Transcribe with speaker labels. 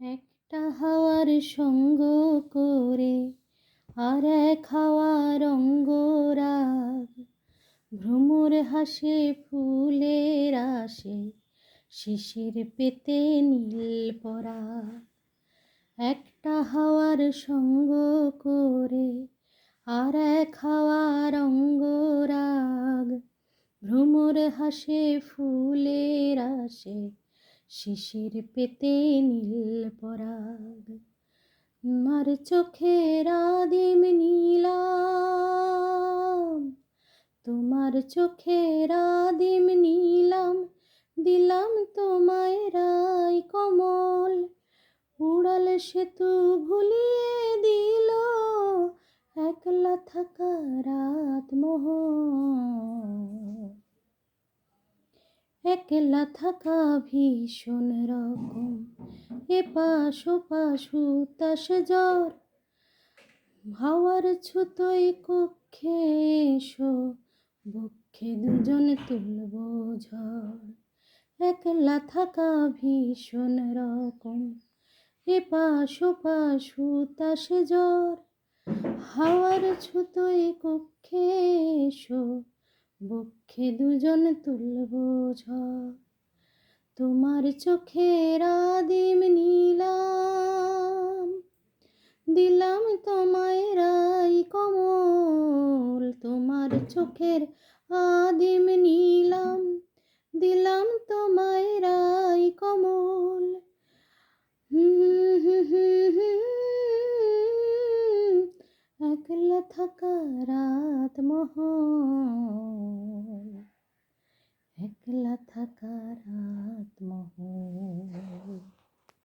Speaker 1: একটা হাওয়ার সঙ্গ করে আর এক হাওয়ার অঙ্গরাগ। ভ্রমর হাসে, ফুলের আসে শিশির পেতে নীল পরা। একটা হাওয়ার সঙ্গ করে আর এক হাওয়ার অঙ্গরাগ। ভ্রমর হাসে, ফুলের আসে শিশির পেতে নীল পরাগ, মার চোখের আদিম নীলাম। তোমার চোখের আদিম নীলাম, দিলাম তোমায় রায় কমল। উড়াল সেতু ভুলিয়ে দিল, একলা থাকা রাত মোহ একলা থাকা ভীষণ রকম। এ এপাশ ওপাশ হুতাশ জ্বর। হাওয়ার ছুতোই কক্ষে এসো, বক্ষে দুজন তুলব ঝড়। একলা থাকা ভীষণ রকম। এ এপাশ ওপাশ হুতাশ জ্বর। হাওয়ার ছুতোই কক্ষে এসো বক্ষে দুজন তুলব তোমার চোখের আদিম নীলাম। দিলাম তোমায় রাই কমল। তোমার চোখের আদিম নীলাম। দিলাম তোমায় রাই কমল। একলা থাকা রাত মহল একলা থাকা রাত মহল